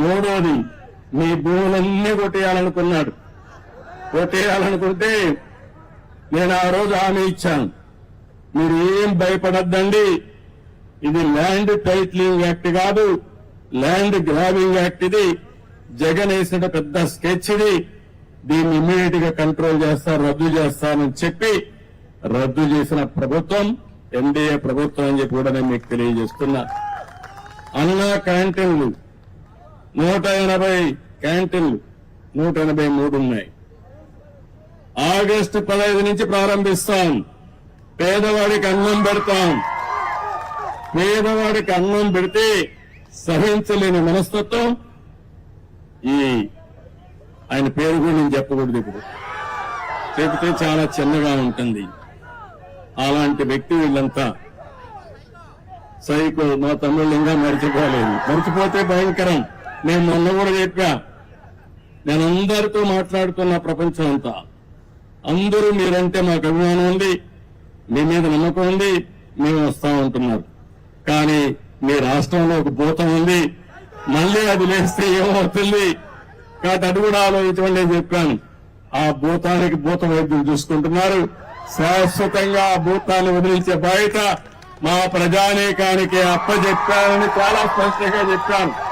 మూడోది మీ భూములన్నీ కొట్టేయాలనుకున్నాడు. కొట్టేయాలనుకుంటే నేను ఆ రోజు హామీ ఇచ్చాను. మీరు ఏం భయపడద్దండి. ఇది ల్యాండ్ టైట్లింగ్ యాక్ట్ కాదు. ల్యాండ్ గ్రాబింగ్ యాక్ట్ ఇది. జగన్ వేసిన పెద్ద స్కెచ్ ఇది. దీన్ని ఇమ్మీడియట్గా కంట్రోల్ చేస్తారు రద్దు చేస్తానని చెప్పి రద్దు చేసిన ప్రభుత్వం ఎన్డీఏ ప్రభుత్వం అని చెప్పి కూడా నేను మీకు తెలియజేస్తున్నా. అన్నా క్యాంటీన్లు నూట ఎనభై క్యాంటీన్లు నూట ఎనభై మూడు ఉన్నాయి ఆగస్టు పదహైదు నుంచి ప్రారంభిస్తాం. పేదవాడికి అన్నం పెడతాం. పేదవాడికి అన్నం పెడితే సహించలేని మనస్తత్వం. ఈ ఆయన పేరు కూడా నేను చెప్పకూడదు ఇప్పుడు. చెబితే చాలా చిన్నగా ఉంటుంది. అలాంటి వ్యక్తి వీళ్ళంతా. సైకో మా తమ్ముళ్ళు ఇంకా మర్చిపోలేదు. మర్చిపోతే భయంకరం. నేను మొన్న కూడా చెప్పా నేను అందరితో మాట్లాడుతున్న ప్రపంచం అంతా. అందరూ మీరంటే మాకు అభిమానం ఉంది. మీ మీద నమ్మకం ఉంది. మేము వస్తా ఉంటున్నారు కానీ మీ రాష్ట్రంలో ఒక భూతం ఉంది. మళ్ళీ అది లేస్తే ఏమవుతుంది? కాబట్టి అది కూడా ఆలోచించమని నేను చెప్పాను. ఆ భూతానికి భూత వైద్యులు చూసుకుంటున్నారు. శాశ్వతంగా ఆ భూతాన్ని వదిలించే బాధ్యత మా ప్రజానీకానికి అప్పచెప్పానని చాలా స్పష్టంగా చెప్పాను.